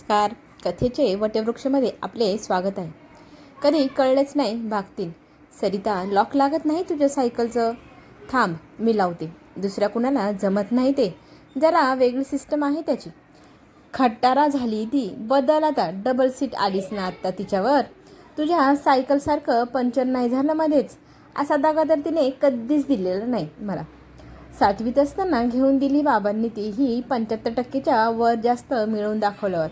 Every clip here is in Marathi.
नमस्कार. कथेचे वटवृक्षमध्ये आपले स्वागत आहे. कधी कळलेच नाही भागतील. सरिता लॉक लागत नाही तुझ्या सायकलचं? थांब मी लावते. दुसऱ्या कुणाला जमत नाही ते. जरा वेगळी सिस्टम आहे त्याची. खट्टारा झाली ती. बदल आता डबल सीट आलीस ना आत्ता तिच्यावर? तुझ्या सायकलसारखं पंचर नाही झालं मध्येच. असा दागा तर तिने कधीच दिलेला नाही मला. सातवीत असताना घेऊन दिली बाबांनी ती. ही पंच्याहत्तर टक्केच्या वर जास्त मिळवून दाखवल्यावर.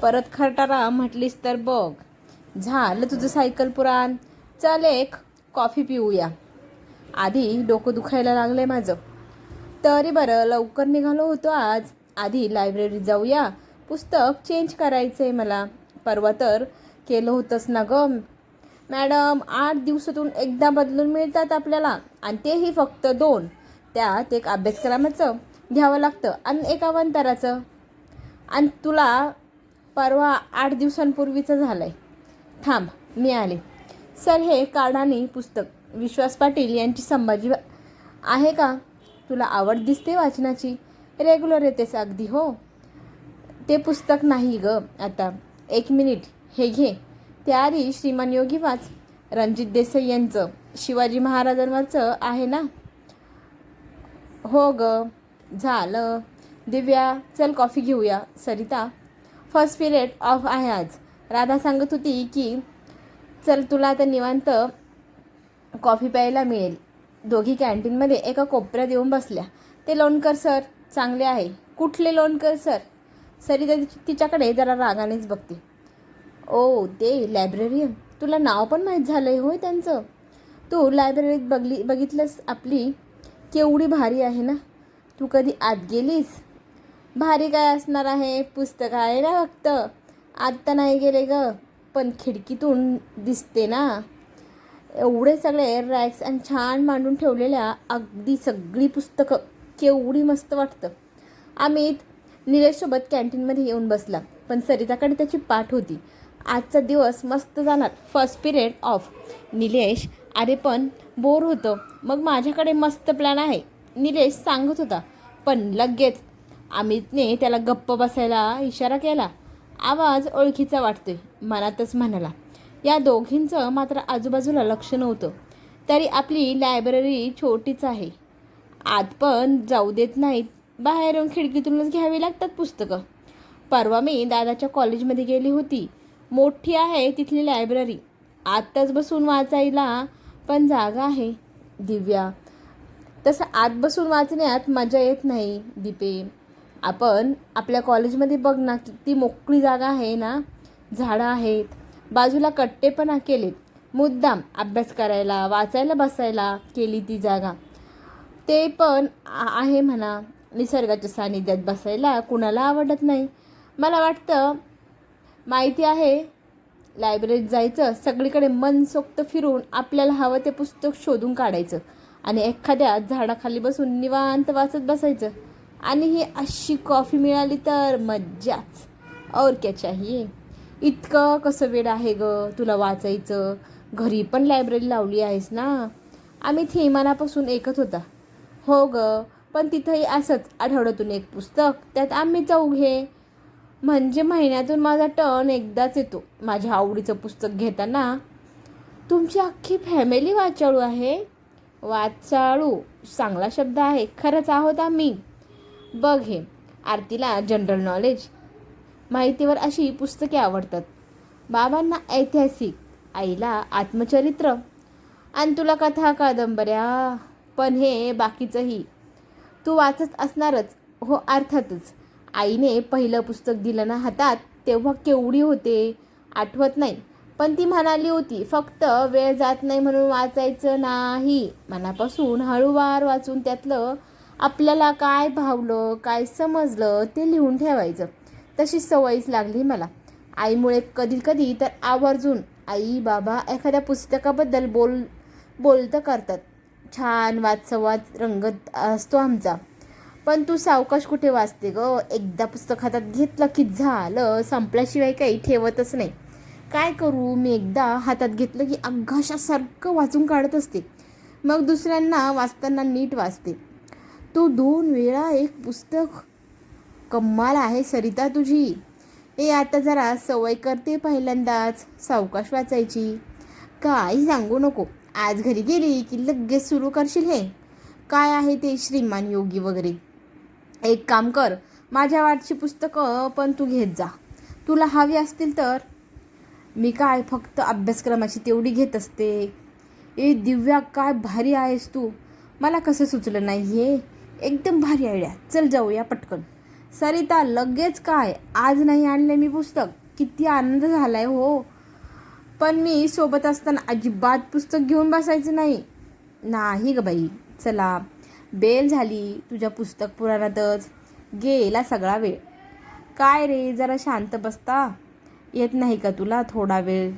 परत खरटारा म्हटलीस तर बघ. झालं तुझं सायकल पुराण. चल एक कॉफी पिऊया. आधी डोकं दुखायला लागलंय माझं. तरी बरं लवकर निघालो होतो आज. आधी लायब्ररीत जाऊया. पुस्तक चेंज करायचं आहे मला. परवा तर केलं होतंच ना गं. मॅडम आठ दिवसातून एकदा बदलून मिळतात आपल्याला. आणि तेही फक्त दोन. त्यात एक अभ्यासक्रमाचं घ्यावं लागतं आणि एक अवंतराचं. आणि तुला परवा आठ दिवसांपूर्वीचं झालं आहे थांब मी आले. सर हे कार्डाने पुस्तक. विश्वास पाटील यांची संभाजी आहे का? तुला आवड दिसते वाचनाची? रेग्युलर येतेस अगदी हो? ते पुस्तक नाही ग आता. एक मिनिट हे घे. त्याआधी श्रीमान योगी वाच. रणजित देसाई यांचं. शिवाजी महाराजांवरचं आहे ना? हो ग. झालं. दिव्या चल कॉफी घेऊया. सरिता फर्स्ट पिरियड ऑफ आहे आज. राधा सांगत होती की चल तुला आता निवांत कॉफी प्यायला मिळेल. दोघी कॅन्टीनमध्ये एका कोपऱ्यात येऊन बसल्या. ते लोणकर सर चांगले आहे. कुठले लोणकर सर? सरी तर तिच्याकडे जरा रागानेच बघते. ओ ते लायब्ररियन? तुला नाव पण माहीत झालं आहे होय त्यांचं? तू लायब्ररीत बघली बघितलंस आपली? केवढी भारी आहे ना? तू कधी आत गेलीस? भारी काय असणार आहे पुस्तक आहे ना फक्त. आत्ता नाही गेले ग पण खिडकीतून दिसते ना. एवढे सगळे रॅक्स आणि छान मांडून ठेवलेल्या अगदी सगळी पुस्तकं. केवढी मस्त वाटतं. अमित निलेशसोबत कॅन्टीनमध्ये येऊन बसला पण सरिताकडे त्याची पाठ होती. आजचा दिवस मस्त जाणार. First period of Nilesh. अरे पण बोर होतं. मग माझ्याकडे मस्त प्लॅन आहे. निलेश सांगत होता पण लगेच अमितने त्याला गप्प बसायला इशारा केला. आवाज ओळखीचा वाटतोय मनातच म्हणाला. या दोघींचं मात्र आजूबाजूला लक्ष नव्हतं. तरी आपली लायब्ररी छोटीच आहे. आत पण जाऊ देत नाहीत. बाहेरून खिडकीतूनच घ्यावी लागतात पुस्तकं. परवा मी दादाच्या कॉलेजमध्ये गेली होती. मोठी आहे तिथली लायब्ररी. आत्ताच बसून वाचायला पण जागा आहे. दिव्या तसं आत बसून वाचण्यात मजा येत नाही दीपे. आपण आपल्या कॉलेजमध्ये बघ ना किती मोकळी जागा आहे ना झाडं आहेत बाजूला कट्टे पण केलेत. मुद्दाम अभ्यास करायला वाचायला बसायला केली ती जागा. ते पण आहे म्हणा निसर्गाच्या सानिध्यात बसायला कुणाला आवडत नाही. मला वाटतं माहिती आहे लायब्ररीत जायचं सगळीकडे मनसोक्त फिरून आपल्याला हवं ते पुस्तक शोधून काढायचं आणि एखाद्या झाडाखाली बसून निवांत वाचत बसायचं. आणि ही अशी कॉफी मिळाली तर मज्जाच. और क्या चाहिए? इतकं कसं वेळ आहे ग तुला वाचायचं? घरी पण लायब्ररी लावली आहेस ना? आम्ही थेमानापासून ऐकत होता. हो ग पण तिथंही असंच आठवड्यातून एक पुस्तक त्यात आम्ही चौघे म्हणजे महिन्यातून माझा टर्न एकदाच येतो माझ्या आवडीचं पुस्तक घेताना. तुमची अख्खी फॅमिली वाचाळू आहे? वाचाळू चांगला शब्द आहे खरंच आहोत आम्ही. बघ हे आरतीला जनरल नॉलेज माहितीवर अशी पुस्तके आवडतात. बाबांना ऐतिहासिक आईला आत्मचरित्र. आणि तुला कथा कादंबऱ्या पण हे बाकीचंही. तू वाचत असणारच हो अर्थातच. आईने पहिलं पुस्तक दिलं ना हातात तेव्हा केवढी होते आठवत नाही. पण ती म्हणाली होती फक्त वेळ जात नाही म्हणून वाचायचं नाही. मनापासून हळूवार वाचून त्यातलं आपल्याला काय भावलं काय समजलं ते लिहून ठेवायचं. तशी सवयच लागली मला. आईमुळे कधी कधी तर आवर्जून आई बाबा एखाद्या पुस्तकाबद्दल बोल बोलतं करतात. छान वादसंवाद रंगत असतो आमचा. पण तू सावकाश कुठे वाचते ग? एकदा पुस्तक हातात घेतलं की झालं संपल्याशिवाय काही ठेवतच नाही. काय करू? मी एकदा हातात घेतलं की अघाशासारखं वाचून काढत असते. मग दुसऱ्यांना वाचताना नीट वाचते. तू दोन वेळा एक पुस्तक कम्माल आहे सरिता तुझी. ए आता जरा सवय करते पहिल्यांदाच सावकाश वाचायची. काही सांगू नको आज घरी गेली की लगेच सुरू करशील हे. काय आहे ते श्रीमान योगी वगैरे? एक काम कर माझ्या वाटची पुस्तकं पण तू घेत जा. तुला हवी असतील तर. मी काय फक्त अभ्यासक्रमाची तेवढी घेत असते. ए दिव्या काय भारी आहेस तू. मला कसं सुचलं नाही हे? एकदम भारी आयडिया चल जाऊया पटकन. सरिता लगेच काय? आज नाही आणले मी पुस्तक. किती आनंद झालाय हो. पण मी सोबत असताना अजिबात पुस्तक घेऊन बसायचं नाही. नाही ग बाई. चला. बेल झाली. तुझ्या पुस्तक पुराणातच. गेला सगळा वेळ. काय रे? जरा शांत बसता. येत नाही का तुला थोडा वेळ?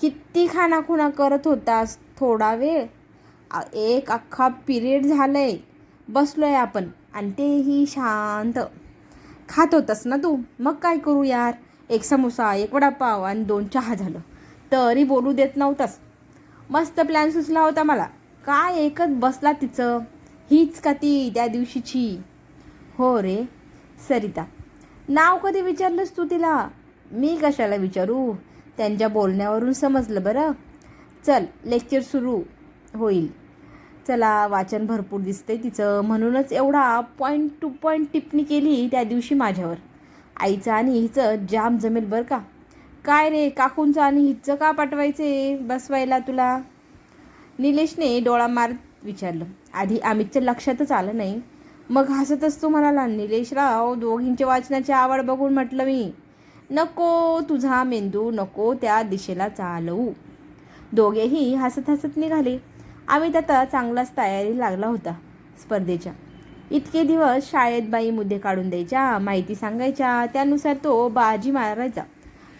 किती खानाखुणा करत होतास? थोडा वेळ? एक अख्खा पिरियड बसलो आहे आपण. आणि तेही शांत. खात होतास ना तू? मग काय करू यार? एक समोसा एक वडापाव आणि दोन चहा झालं. तरी बोलू देत नव्हतास. मस्त प्लॅन सुचला होता मला. काय एकच बसला तिचं? हीच का ती त्या दिवशीची? हो रे सरिता. नाव कधी विचारलंस तू तिला? मी कशाला विचारू? त्यांच्या बोलण्यावरून समजलं बरं. चल लेक्चर सुरू होईल. चला वाचन भरपूर दिसते तिचं. म्हणूनच एवढा पॉईंट टू पॉईंट टिप्पणी केली त्या दिवशी माझ्यावर. आईचं आणि हिचं जाम जमेल बरं का? काय रे काकूंचं आणि हिचं का पाठवायचे बसवायला तुला? निलेशने डोळा मारत विचारलं. आधी अमितच्या लक्षातच आलं नाही. मग हसतच तो म्हणाला निलेशराव दोघींच्या वाचनाची आवड बघून म्हटलं मी. नको तुझा मेंदू नको त्या दिशेला चालवू. दोघेही हसत हसत निघाले. आम्ही आता चांगलाच तयारी लागला होता स्पर्धेच्या. इतके दिवस शाळेत बाई मुद्दे काढून द्यायच्या माहिती सांगायच्या त्यानुसार तो बाजी मारायचा.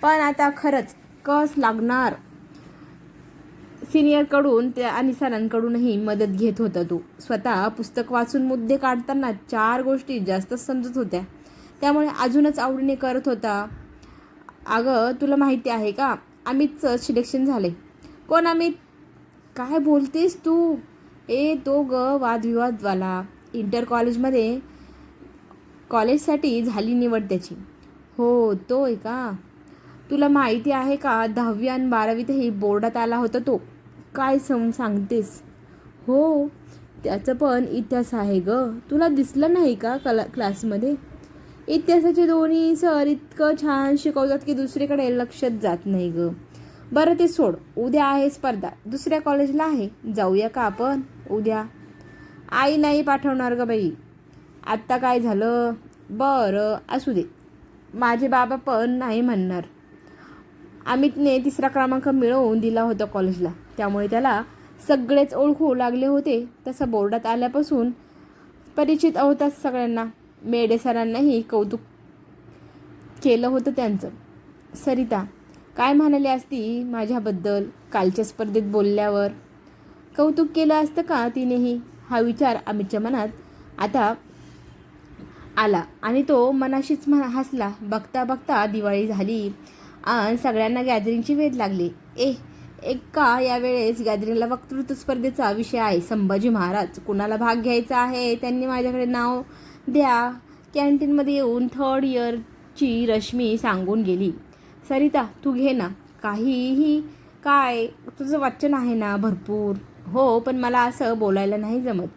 पण आता खरंच कस लागणार? सिनियरकडून त्या आणि सरांकडूनही मदत घेत होता तो. स्वतः पुस्तक वाचून मुद्दे काढताना चार गोष्टी जास्तच समजत होत्या. त्यामुळे अजूनच आवडीने करत होता. अगं तुला माहिती आहे का? अमितचं सिलेक्शन झाले. कोण अमित काय बोलतेस तू? ए तो ग वादविवादवाला. इंटर कॉलेजमध्ये कॉलेजसाठी झाली निवड त्याची. हो तो आहे का? तुला माहिती आहे का दहावी आणि बारावीतही बोर्डात आला होता तो. काय सम सांगतेस? हो त्याचं पण इतिहास आहे ग. तुला दिसलं नाही का कला क्लासमध्ये? इतिहासाचे दोन्ही सर इतकं छान शिकवतात की दुसरीकडे लक्षात जात नाही ग. बरं ते सोड. उद्या आहे स्पर्धा. दुसऱ्या कॉलेजला आहे. जाऊया का आपण? उद्या. आई नाही पाठवणार ग बाई. आत्ता काय झालं? बरं असू दे. माझे बाबा पण नाही म्हणणार. अमितने तिसरा क्रमांक मिळवून दिला होता कॉलेजला त्यामुळे त्याला सगळेच ओळखू लागले होते. तसं बोर्डात आल्यापासून परिचित होताच सगळ्यांना. मेडे सरांनाही कौतुक केलं होतं त्यांचं. सरिता काय म्हणाली असती माझ्याबद्दल? कालच्या स्पर्धेत बोलल्यावर. कौतुक केलं असतं का तिनेही? हा विचार अमितच्या मनात आता आला आणि तो मनाशीच म्हणा हसला. बघता बघता दिवाळी झाली आणि सगळ्यांना गॅदरिंगची वेध लागली. ए एक का यावेळेस गॅदरिंगला वक्तृत्व स्पर्धेचा विषय आहे? संभाजी महाराज कुणाला भाग घ्यायचा आहे? त्यांनी माझ्याकडे नाव द्या. कॅन्टीनमध्ये येऊन थर्ड इयरची रश्मी सांगून गेली. सरिता तू घे ना. काहीही काय तुझं वाचन आहे ना भरपूर. हो पण मला असं बोलायला नाही जमत.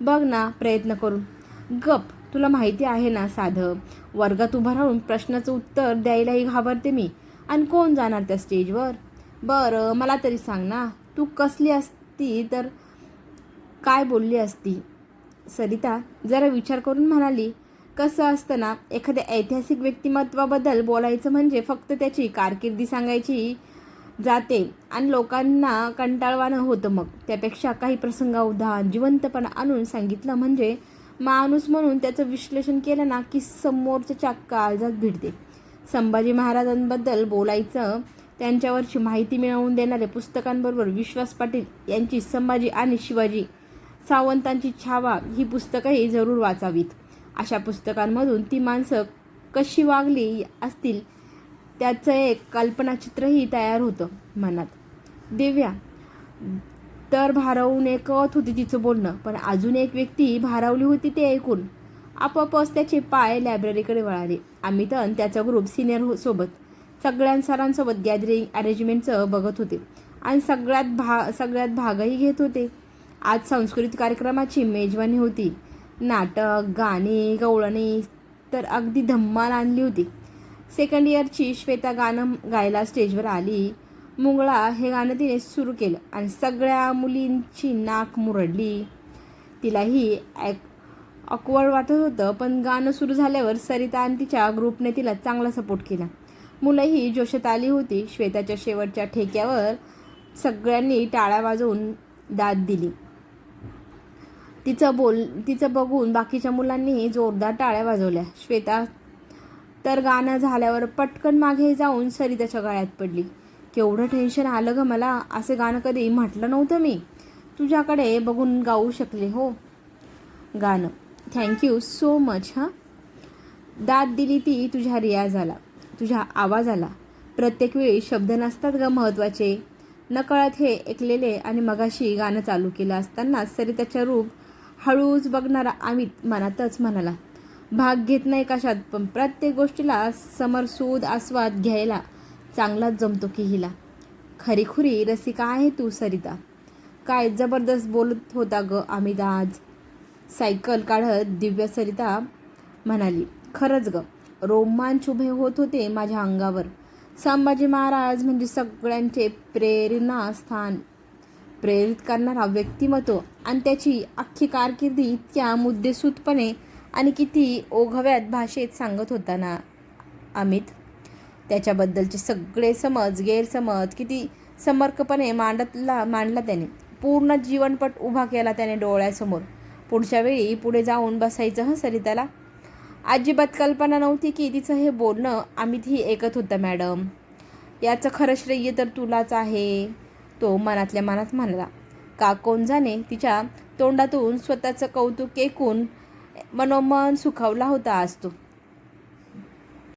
बघ ना प्रयत्न करून. गप तुला माहिती आहे ना साधं. वर्गात उभं राहून प्रश्नाचं उत्तर द्यायलाही घाबरते मी. आणि कोण जाणार त्या स्टेजवर? बरं मला तरी सांग ना. तू कसली असती तर काय बोलली असती? सरिता जरा विचार करून म्हणाली. कसं असतं ना एखाद्या ऐतिहासिक व्यक्तिमत्वाबद्दल बोलायचं म्हणजे फक्त त्याची कारकिर्दी सांगायची जाते आणि लोकांना कंटाळवाणं होतं मग. त्यापेक्षा काही प्रसंगावधान जिवंतपणा आणून सांगितलं म्हणजे माणूस म्हणून त्याचं विश्लेषण केलं ना की समोरच्या काळजात भिडते. संभाजी महाराजांबद्दल बोलायचं त्यांच्यावरची माहिती मिळवून देणाऱ्या पुस्तकांबरोबर विश्वास पाटील यांची संभाजी आणि शिवाजी सावंतांची छावा ही पुस्तकंही जरूर वाचावीत. अशा पुस्तकांमधून ती माणसं कशी वागली असतील त्याचं एक कल्पनाचित्रही तयार होतं मनात. दिव्या तर भारावून ऐकत होती तिचं बोलणं पण अजून एक व्यक्ती भारावली होती ते ऐकून आपोआपच त्याचे पाय लायब्ररीकडे वळाले. आम्ही तर त्याचा ग्रुप सिनियर हो सोबत सगळ्या सरांसोबत गॅदरिंग अरेंजमेंटचं बघत होते आणि सगळ्यात भा सगळ्यात भागही घेत होते. आज सांस्कृतिक कार्यक्रमाची मेजवानी होती. नाटक गाणी गवळणी तर अगदी धम्माल आणली होती. सेकंड इयरची श्वेता गाणं गायला स्टेजवर आली. मुंगळा हे गाणं तिने सुरू केलं आणि सगळ्या मुलींची नाक मुरडली. तिलाही ॲक ऑकवर्ड वाटत होतं पण गाणं सुरू झाल्यावर सरिता आणि तिच्या ग्रुपने तिला चांगला सपोर्ट केला. मुलंही जोशात आली होती. श्वेताच्या शेवटच्या ठेक्यावर सगळ्यांनी टाळ्या वाजवून दाद दिली. तिचं बोल तिचं बघून बाकीच्या मुलांनी जोरदार टाळ्या वाजवल्या. श्वेता तर गाणं झाल्यावर पटकन मागे जाऊन सरिताच्या गळ्यात पडली. केवढं टेन्शन आलं ग मला. असे गाणं कधी म्हटलं नव्हतं मी. तुझ्याकडे बघून गाऊ शकले हो. गाणं. थँक्यू सो मच हां. दाद दिली ती तुझ्या रियाजाला. तुझ्या आवाजाला. प्रत्येक वेळी शब्द नसतात ग महत्त्वाचे नकळत हे ऐकलेले आणि मगाशी गाणं चालू केलं असताना सरिताच्या रूप हळूच बघणारा अमित मनातच म्हणाला भाग घेत नाही कशात पण प्रत्येक गोष्टीला समरसूद आस्वाद घ्यायला चांगलाच जमतो की हिला. खरीखुरी रसिका आहे तू सरिता. काय जबरदस्त बोलत होता ग अमित आज. सायकल काढत दिव्या सरिता म्हणाली खरंच ग रोमांच उभे होत होते माझ्या अंगावर. संभाजी महाराज म्हणजे सगळ्यांचे प्रेरणास्थान. प्रेरित करणारा व्यक्तिमत्व आणि त्याची अख्खी कारकिर्दी इतक्या मुद्देसूदपणे आणि किती ओघव्यात भाषेत सांगत होता ना अमित. त्याच्याबद्दलचे सगळे समज गैरसमज किती समर्कपणे मांडतला मांडला त्याने. पूर्ण जीवनपट उभा केला त्याने डोळ्यासमोर. पुढच्या वेळी पुढे जाऊन बसायचं हं सरिताला? अजिबात कल्पना नव्हती की तिचं हे बोलणं अमितही ऐकत होतं मॅडम. याचं खरं श्रेय तर तुलाच आहे. तो मनातल्या मनात म्हणाला का तिच्या तोंडातून स्वतःचं कौतुक ऐकून मनोमन सुखावला होता आज तो?